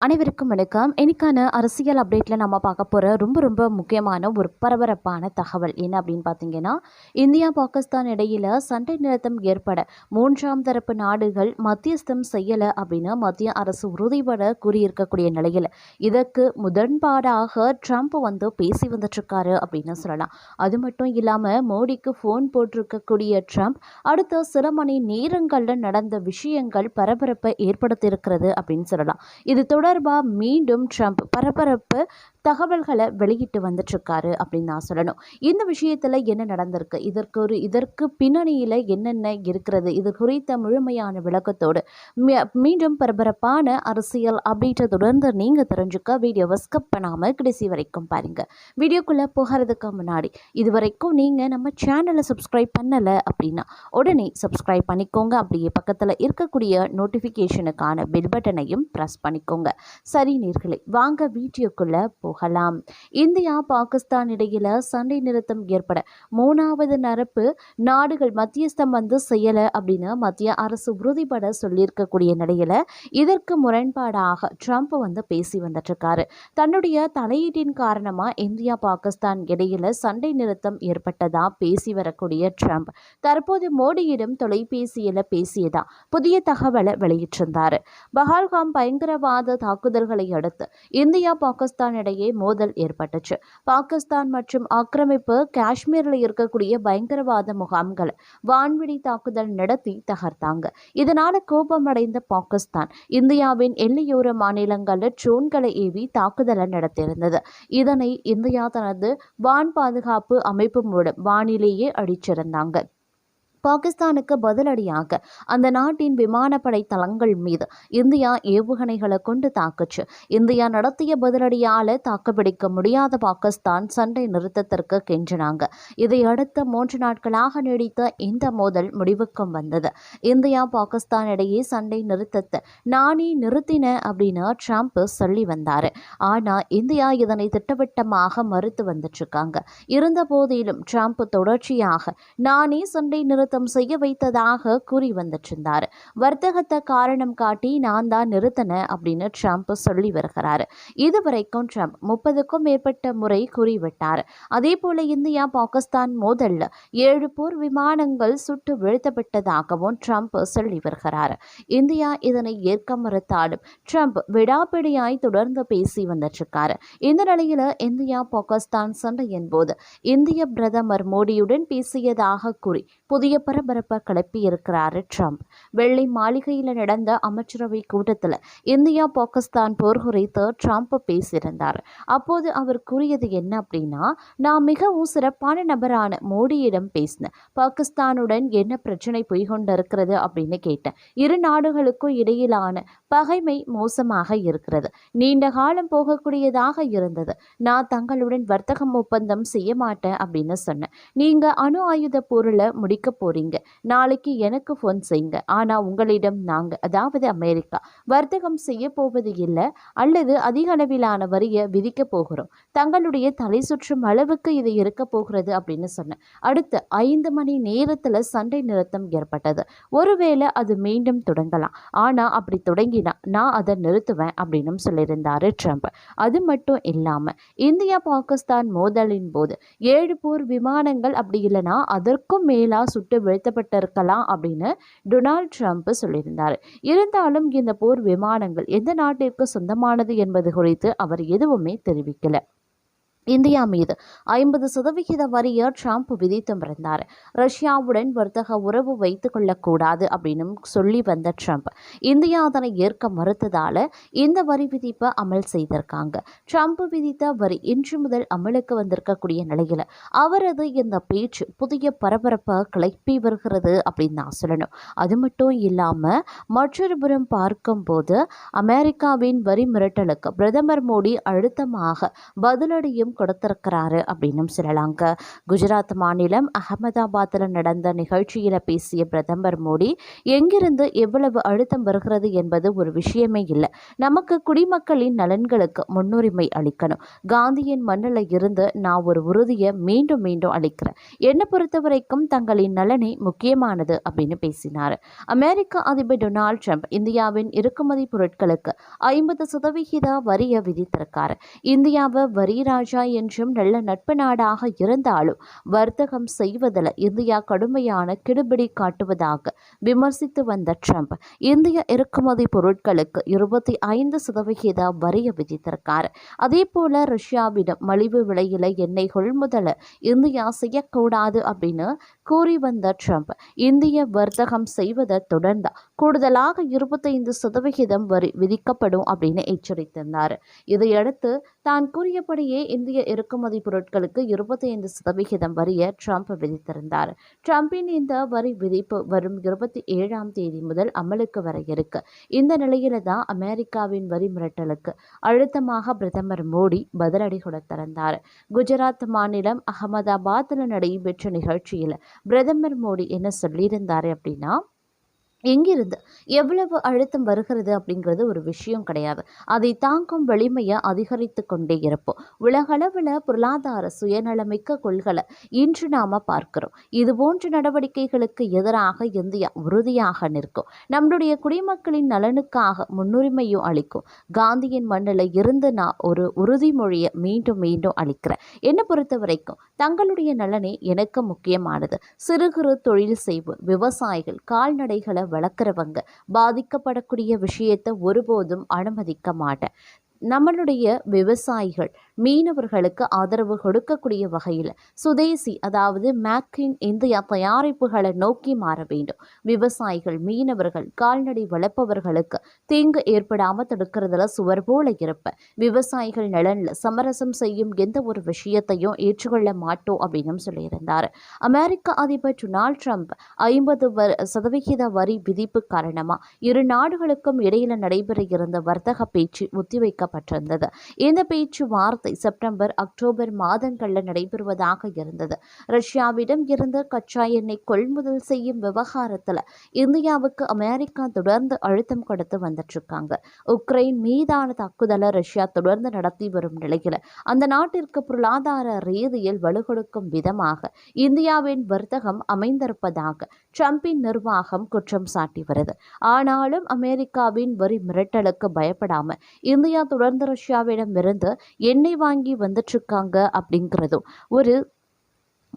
அனைவருக்கும் வணக்கம். இன்னைக்கான அரசியல் அப்டேட்டில் நம்ம பார்க்க போகிற ரொம்ப ரொம்ப முக்கியமான ஒரு பரபரப்பான தகவல் என்ன அப்படின்னு பார்த்தீங்கன்னா இந்தியா பாகிஸ்தான் இடையில் சண்டை நிறுத்தம் ஏற்பட மூன்றாம் தரப்பு நாடுகள் மத்தியஸ்தம் செய்யலை அப்படின்னு மத்திய அரசு உறுதிபட கூறியிருக்கக்கூடிய நிலையில் இதற்கு முதன்பாடாக ட்ரம்ப் வந்து பேசி வந்துட்டுருக்காரு அப்படின்னு சொல்லலாம். அது மட்டும் இல்லாமல் மோடிக்கு ஃபோன் போட்டிருக்கக்கூடிய ட்ரம்ப் அடுத்த சில மணி நேரங்களில் நடந்த விஷயங்கள் பரபரப்பை ஏற்படுத்தியிருக்கிறது அப்படின்னு சொல்லலாம். இது தொடர்பாக மீண்டும் ட்ரம்ப் பரபரப்பு தகவல்களை வெளியிட்டு வந்துட்டுருக்காரு அப்படின்னு நான் சொல்லணும். இந்த விஷயத்தில் என்ன நடந்திருக்கு? இதற்கு ஒரு இதற்கு பின்னணியில் என்னென்ன இருக்கிறது? இது குறித்த முழுமையான விளக்கத்தோடு மீண்டும் பரபரப்பான அரசியல் அப்டேட்டை தொடர்ந்து நீங்கள் தெரிஞ்சுக்க வீடியோவை ஸ்கிப் பண்ணாமல் கடைசி வரைக்கும் பாருங்கள் வீடியோக்குள்ளே போகிறதுக்கு முன்னாடி இது வரைக்கும் நீங்கள் நம்ம சேனலை சப்ஸ்கிரைப் பண்ணலை அப்படின்னா உடனே சப்ஸ்கிரைப் பண்ணிக்கோங்க. அப்படியே பக்கத்தில் இருக்கக்கூடிய நோட்டிஃபிகேஷனுக்கான பெல் பட்டனையும் ப்ரெஸ் பண்ணிக்கோங்க. சரி நேர்களே வாங்க வீடியோக்குள்ளே போகலாம். இந்தியா பாகிஸ்தான் இடையில் சண்டை நிறுத்தம் ஏற்பட மூணாவது நரப்பு நாடுகள் மத்தியஸ்தம் வந்து செய்யலை அப்படின்னு மத்திய அரசு உறுதிபட சொல்லியிருக்கக்கூடிய நிலையில் இதற்கு முரண்பாடாக ட்ரம்ப் வந்து பேசி வந்துட்டுருக்காரு. தன்னுடைய தலையீட்டின் காரணமாக இந்தியா பாகிஸ்தான் இடையில் சண்டை நிறுத்தம் ஏற்பட்டதா பேசி வரக்கூடிய ட்ரம்ப். தற்போது மோடியிடம் தொலைபேசியில் பேசியதா புதிய தகவலை வெளியிட்டிருந்தார். பஹால்காம் பயங்கரவாத தாக்குதல்களை அடுத்து இந்தியா பாகிஸ்தான் இடையே மோதல் ஏற்பட்டுச்சு. பாகிஸ்தான் மற்றும் ஆக்கிரமிப்பு காஷ்மீரில் இருக்கக்கூடிய பயங்கரவாத முகாம்களை வான்வெடி தாக்குதல் நடத்தி தகர்த்தாங்க. இதனால கோபமடைந்த பாகிஸ்தான் இந்தியாவின் எல்லையோர மாநிலங்களில் ட்ரோன்களை ஏவி தாக்குதலை நடத்தியிருந்தது. இதனை இந்தியா தனது வான் பாதுகாப்பு அமைப்பு மூலம் வானிலேயே அடிச்சிருந்தாங்க. பாகிஸ்தானுக்கு பதிலடியாக அந்த நாட்டின் விமானப்படை தளங்கள் மீது இந்தியா ஏவுகணைகளை கொண்டு தாக்குச்சு. இந்தியா நடத்திய பதிலடியால் தாக்குப்பிடிக்க முடியாத பாகிஸ்தான் சண்டை நிறுத்தத்திற்கு கெஞ்சினாங்க. இதையடுத்து மூன்று நாட்களாக நீடித்த இந்த மோதல் முடிவுக்கும் வந்தது. இந்தியா பாகிஸ்தான் இடையே சண்டை நிறுத்தத்தை நானே நிறுத்தினேன் அப்படின்னு ட்ரம்ப் சொல்லி வந்தார். ஆனால் இந்தியா இதனை திட்டவட்டமாக மறுத்து வந்துட்டு இருக்காங்க. இருந்த போதிலும் ட்ரம்ப் தொடர்ச்சியாக நானே சண்டை நிறுத்த நிறுத்தம் செய்ய வைத்ததாக கூறி வந்துட்டிருந்தார். வர்த்தகத்தை காரணம் காட்டி நான் தான் நிறுத்தினேன் அப்படின்னு ட்ரம்ப் சொல்லி வருகிறார். இதுவரைக்கும் ட்ரம்ப் முப்பதுக்கும் மேற்பட்ட முறை கூறிவிட்டார் அதே போல இந்தியா பாகிஸ்தான் மோதல்ல ஏழு போர் விமானங்கள் சுட்டு வீழ்த்தப்பட்டதாகவும் ட்ரம்ப் சொல்லி வருகிறார். இந்தியா இதனை ஏற்க மறுத்தாலும் ட்ரம்ப் விடாப்பிடியாய் தொடர்ந்து பேசி வந்துட்டு இந்த நிலையில இந்தியா பாகிஸ்தான் சண்டையின் போது இந்திய பிரதமர் மோடியுடன் பேசியதாக கூறி புதிய பரபரப்பை கிளப்பி இருக்கிறாரு ட்ரம்ப். வெள்ளை மாளிகையில் நடந்த அமைச்சரவை கூட்டத்தில் இந்தியா பாகிஸ்தான் போர் குறித்து ட்ரம்ப் பேசியிருந்தார். அப்போது அவர் கூறியது என்ன அப்படின்னா நான் மிகவும் சிறப்பான நபரான மோடியிடம் பேசினேன். பாகிஸ்தானுடன் என்ன பிரச்சனை போய்கொண்டிருக்கிறது? அப்படின்னு கேட்டேன். இரு நாடுகளுக்கும் இடையிலான பகைமை மோசமாக இருக்கிறது. நீண்ட காலம் போகக்கூடியதாக இருந்தது. நான் தங்களுடன் வர்த்தகம் ஒப்பந்தம் செய்ய மாட்டேன் அப்படின்னு சொன்னேன். நீங்க அணு ஆயுத பொருளை முடிக்க போறீங்க. நாளைக்கு எனக்கு ஃபோன் செய்யுங்க. ஆனா உங்களிடம் நாங்க அதாவது அமெரிக்கா வர்த்தகம் செய்ய போவது இல்லை. அல்லது அதிக அளவிலான வரியை விதிக்க போகிறோம். தங்களுடைய தலை சுற்றும் அளவுக்கு இது இருக்க போகிறது அப்படின்னு சொன்னேன். அடுத்து ஐந்து மணி நேரத்துல சண்டை நிறுத்தம் ஏற்பட்டது. ஒருவேளை அது மீண்டும் தொடங்கலாம். ஆனா அப்படி தொடங்கி வாங்கினா நான் அதை நிறுத்துவேன் அப்படின்னு சொல்லியிருந்தாரு ட்ரம்ப். அது மட்டும் இல்லாமல் இந்தியா பாகிஸ்தான் மோதலின் போது ஏழு போர் விமானங்கள் அப்படி இல்லைன்னா அதற்கும் மேலா சுட்டு வீழ்த்தப்பட்டிருக்கலாம் அப்படின்னு டொனால்ட் ட்ரம்ப் சொல்லியிருந்தார். இருந்தாலும் இந்த போர் விமானங்கள் எந்த நாட்டிற்கு சொந்தமானது என்பது குறித்து அவர் எதுவுமே தெரிவிக்கலை. இந்தியா மீது ஐம்பது சதவிகித வரியை ட்ரம்ப் விதித்தும் இருந்தார் ரஷ்யாவுடன் வர்த்தக உறவு வைத்து கொள்ளக்கூடாது அப்படின்னு சொல்லி வந்த ட்ரம்ப். இந்தியா அதனை ஏற்க மறுத்ததால் இந்த வரி விதிப்பை அமல் செய்திருக்காங்க. ட்ரம்ப் விதித்த வரி இன்று முதல் அமலுக்கு வந்திருக்கக்கூடிய நிலையில் அவரது இந்த பேச்சு புதிய பரபரப்பை கிளப்பி வருகிறது அப்படின்னு நான் சொல்லணும். அது மட்டும் இல்லாமல் மற்றொரு புறம் பார்க்கும்போது அமெரிக்காவின் வரி மிரட்டலுக்கு பிரதமர் மோடி அழுத்தமாக பதிலடியும் கொடுத்திருக்கிறாரு அப்படின்னும் சொல்லலாங்க. குஜராத் மாநிலம் அகமதாபாத்தில் நடந்த நிகழ்ச்சியில் பேசிய பிரதமர் மோடி எங்கிருந்து எவ்வளவு அழுத்தம் வருகிறது என்பது ஒரு விஷயமே இல்லை. நமக்கு குடிமக்களின் நலன்களுக்கு முன்னுரிமை அளிக்கணும். காந்தியின் மண்ணில் இருந்து நான் ஒரு உறுதியை மீண்டும் மீண்டும் அளிக்கிறேன். என்னை பொறுத்த வரைக்கும் தங்களின் நலனே முக்கியமானது அப்படின்னு பேசினார். அமெரிக்க அதிபர் டொனால்ட் ட்ரம்ப் இந்தியாவின் இறக்குமதி பொருட்களுக்கு ஐம்பது சதவிகித வரியை விதித்திருக்காரு. இந்தியாவை வரி ராஜா என்றும் நல்ல நட்பு நாடாக இருந்தாலும் வர்த்தகம் செய்வதில் இந்தியா கடுமையான கெடுபிடி காட்டுவதாக விமர்சித்து வந்த ட்ரம்ப் இந்திய இறக்குமதி பொருட்களுக்கு இருபத்தி ஐந்து சதவிகித வரியை விதித்திருக்கார். அதே போல ரஷ்யாவிடம் மலிவு விலையில எண்ணெய் கொள்முதல இந்தியா செய்யக்கூடாது அப்படின்னு கூறி வந்த ட்ரம்ப் இந்திய வர்த்தகம் செய்வதை தொடர்ந்து கூடுதலாக இருபத்தைந்து சதவிகிதம் வரி விதிக்கப்படும் அப்படின்னு எச்சரித்திருந்தார். இதையடுத்து தான் கூறியபடியே இந்திய இறக்குமதி பொருட்களுக்கு இருபத்தைந்து சதவிகிதம் வரியை ட்ரம்ப் விதித்திருந்தார். ட்ரம்பின் இந்த வரி விதிப்பு வரும் இருபத்தி ஏழாம் தேதி முதல் அமலுக்கு வர இருக்கு. இந்த நிலையில தான் அமெரிக்காவின் வரி மிரட்டலுக்கு அழுத்தமாக பிரதமர் மோடி பதிலடி கொடுத்திருந்தார். குஜராத் மாநிலம் அகமதாபாத்தில் நடைபெற்ற நிகழ்ச்சியில் பிரதமர் மோடி என்ன சொல்லியிருந்தாரு அப்படின்னா எங்கிருந்து எவ்வளவு அழுத்தம் வருகிறது அப்படிங்கிறது ஒரு விஷயம் கிடையாது. அதை தாங்கும் வலிமையை அதிகரித்து கொண்டே இருப்போம். உலகளவில் பொருளாதார சுயநலமிக்க கொள்களை இன்று நாம் பார்க்கிறோம். இது போன்ற நடவடிக்கைகளுக்கு எதிராக இந்தியா உறுதியாக நிற்கும். நம்முடைய குடிமக்களின் நலனுக்காக முன்னுரிமையும் அளிக்கும். காந்தியின் மண்ணில் இருந்து நான் ஒரு உறுதிமொழியை மீண்டும் மீண்டும் அளிக்கிறேன். என்னை பொறுத்த வரைக்கும் தங்களுடைய நலனே எனக்கு முக்கியமானது. சிறு குறு தொழில் செய்வோர் விவசாயிகள் கால்நடைகளை வளர்க்குறவங்க பாதிக்கப்படக்கூடிய விஷயத்தை ஒருபோதும் அனுமதிக்க மாட்டேன். நம்மளுடைய விவசாயிகள் மீனவர்களுக்கு ஆதரவு கொடுக்கக்கூடிய வகையில் சுதேசி அதாவது மேக்கின் இந்தியா தயாரிப்புகளை நோக்கி மாற வேண்டும். விவசாயிகள் மீனவர்கள் கால்நடை வளர்ப்பவர்களுக்கு தீங்கு ஏற்படாமல் தடுக்கிறதுல சுவர் போல இருப்ப. விவசாயிகள் நலனில் சமரசம் செய்யும் எந்த ஒரு விஷயத்தையும் ஏற்றுக்கொள்ள மாட்டோம் அப்படின்னு சொல்லியிருந்தார். அமெரிக்க அதிபர் டொனால்ட் ட்ரம்ப் ஐம்பது வ சதவிகித வரி விதிப்பு காரணமாக இரு நாடுகளுக்கும் இடையில நடைபெற இருந்த வர்த்தக பேச்சு அறிவிக்கப்பட்டிருந்தது இந்த பேச்சுவார்த்தை செப்டம்பர் அக்டோபர் மாதங்களில் நடைபெறுவதாக இருந்தது. ரஷ்யாவிடம் இருந்து கச்சா எண்ணெய் கொள்முதல் செய்யும் விவகாரத்தில் இந்தியாவுக்கு அமெரிக்கா தொடர்ந்து அழுத்தம் கொடுத்து வந்துட்டு இருக்காங்க உக்ரைன் மீதான தாக்குதலை ரஷ்யா தொடர்ந்து நடத்தி வரும் நிலையில் அந்த நாட்டிற்கு பொருளாதார ரீதியில் வலுகொடுக்கும் விதமாக இந்தியாவின் வர்த்தகம் அமைந்திருப்பதாக ட்ரம்பின் நிர்வாகம் குற்றம் சாட்டி வருது. ஆனாலும் அமெரிக்காவின் வரி மிரட்டலுக்கு பயப்படாமல் இந்தியா தொடர்ந்து ரஷ்யாவிடமிருந்து எண்ணெய் வாங்கி வந்துட்டுருக்காங்க அப்படிங்கிறதும் ஒரு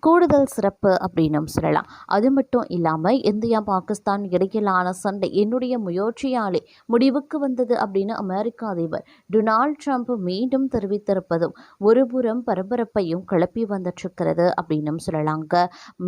கூடுதல் சிறப்பு அப்படின்னும் சொல்லலாம். அது மட்டும் இல்லாமல் இந்தியா பாகிஸ்தான் இடையிலான சண்டை என்னுடைய முயற்சியாலே முடிவுக்கு வந்தது அப்படின்னு அமெரிக்க அதிபர் டொனால்ட் ட்ரம்ப் மீண்டும் தெரிவித்திருப்பதும் ஒருபுறம் பரபரப்பையும் கிளப்பி வந்துட்டுருக்கிறது அப்படின்னும் சொல்லலாங்க.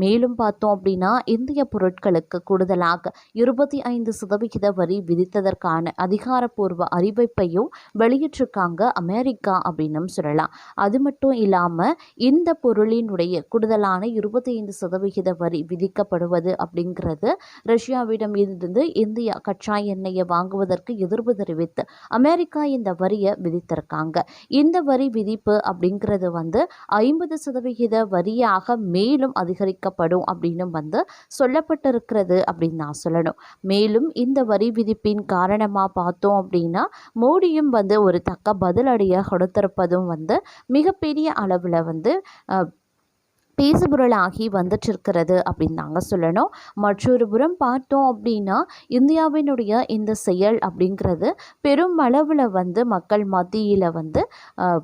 மேலும் பார்த்தோம் அப்படின்னா இந்திய பொருட்களுக்கு கூடுதலாக இருபத்தி ஐந்து சதவிகித வரி விதித்ததற்கான அதிகாரப்பூர்வ அறிவிப்பையும் வெளியிட்டிருக்காங்க அமெரிக்கா அப்படின்னும் சொல்லலாம். அது மட்டும் இல்லாமல் இந்த பொருளினுடைய கூடுதல் கூடுதலான இருபத்தி ஐந்து சதவிகித வரி விதிக்கப்படுவது அப்படிங்கிறது ரஷ்யாவிடம் இருந்து இந்தியா கச்சா எண்ணெயை வாங்குவதற்கு எதிர்ப்பு தெரிவித்து அமெரிக்கா இந்த வரியை விதித்திருக்காங்க. இந்த வரி விதிப்பு அப்படிங்கிறது வந்து ஐம்பது சதவிகித வரியாக மேலும் அதிகரிக்கப்படும் அப்படின்னு வந்து சொல்லப்பட்டிருக்கிறது அப்படின்னு நான் சொல்லணும். மேலும் இந்த வரி விதிப்பின் காரணமாக பார்த்தோம் அப்படின்னா மோடியும் வந்து ஒரு தக்க பதிலடியை கொடுத்திருப்பதும் வந்து மிகப்பெரிய அளவில் வந்து பேசுபொருளாகி வந்துட்டுருக்கிறது அப்படின்னு தாங்க சொல்லணும். மற்றொரு புறம் பார்த்தோம் அப்படின்னா இந்தியாவினுடைய இந்த செயல் அப்படிங்கிறது பெருமளவில் வந்து மக்கள் மத்தியில் வந்து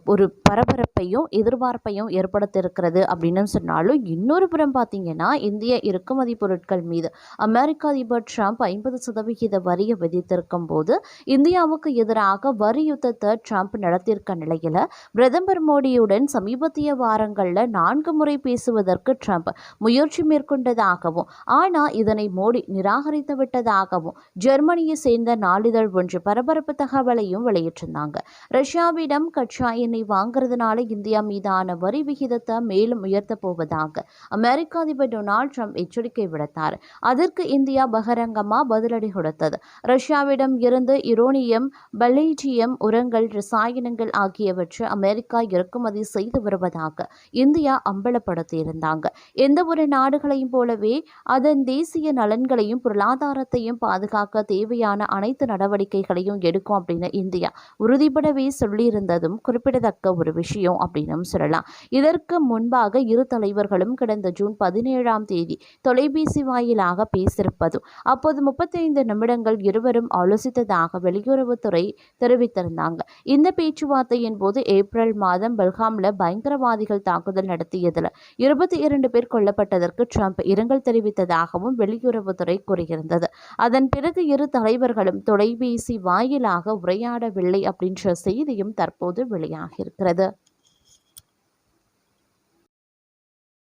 ஒரு பரபரப்பையும் எதிர்பார்ப்பையும் ஏற்படுத்தியிருக்கிறது அப்படின்னு சொன்னாலும் இன்னொரு புறம் பார்த்திங்கன்னா இந்திய இறக்குமதி பொருட்கள் மீது அமெரிக்க அதிபர் ட்ரம்ப் ஐம்பது சதவிகித வரியை விதித்திருக்கும் போது இந்தியாவுக்கு எதிராக வரி யுத்தத்தை ட்ரம்ப் நடத்தியிருக்க நிலையில் பிரதமர் மோடியுடன் சமீபத்திய வாரங்களில் நான்கு முறை பேசி பேசுவதற்கு ட்ரம்ப் முயற்சி மேற்கொண்டதாகவும் ஆனால் இதனை மோடி நிராகரித்து விட்டதாகவும் ஜெர்மனியை சேர்ந்த நாளிதழ் ஒன்று பரபரப்பு தகவலையும் வெளியிட்டிருந்தாங்க. ரஷ்யாவிடம் கச்சா எண்ணெய் வாங்குறதுனால இந்தியா மீதான வரி விகிதத்தை மேலும் உயர்த்தப் போவதாக அமெரிக்க அதிபர் டொனால்ட் ட்ரம்ப் எச்சரிக்கை விடுத்தார். அதற்கு இந்தியா பகிரங்கமாக பதிலடி கொடுத்தது. ரஷ்யாவிடம் இருந்து யுரேனியம் பலேஜியம் உரங்கள் ரசாயனங்கள் ஆகியவற்றை அமெரிக்கா இறக்குமதி செய்து வருவதாக இந்தியா அம்பலப்படுத்தியிருந்தாங்க எந்த ஒரு நாடுகளையும் போலவே அதன் தேசிய நலன்களையும் பொருளாதாரத்தையும் பாதுகாக்க தேவையான அனைத்து நடவடிக்கைகளையும் எடுக்கும் அப்படின்னு இந்தியா உறுதிப்படவே சொல்லியிருந்ததும் குறிப்பிடத்தக்க ஒரு விஷயம் அப்படின்னு சொல்லலாம். இதற்கு முன்பாக இரு தலைவர்களும் கடந்த ஜூன் பதினேழாம் தேதி தொலைபேசி வாயிலாக பேசியிருப்பதும் அப்போது முப்பத்தைந்து நிமிடங்கள் இருவரும் ஆலோசித்ததாக வெளியுறவுத்துறை தெரிவித்திருந்தாங்க. இந்த பேச்சுவார்த்தையின் போது ஏப்ரல் மாதம் பெல்காமில் பயங்கரவாதிகள் தாக்குதல் நடத்தியதில் இருபத்தி இரண்டு பேர் கொல்லப்பட்டதற்கு ட்ரம்ப் இரங்கல் தெரிவித்ததாகவும் வெளியுறவுத்துறை கூறியிருந்தது. அதன் பிறகு இரு தலைவர்களும் தொலைபேசி வாயிலாக உரையாடவில்லை அப்படின்ற செய்தியும் தற்போது வெளியாகியிருக்கிறது.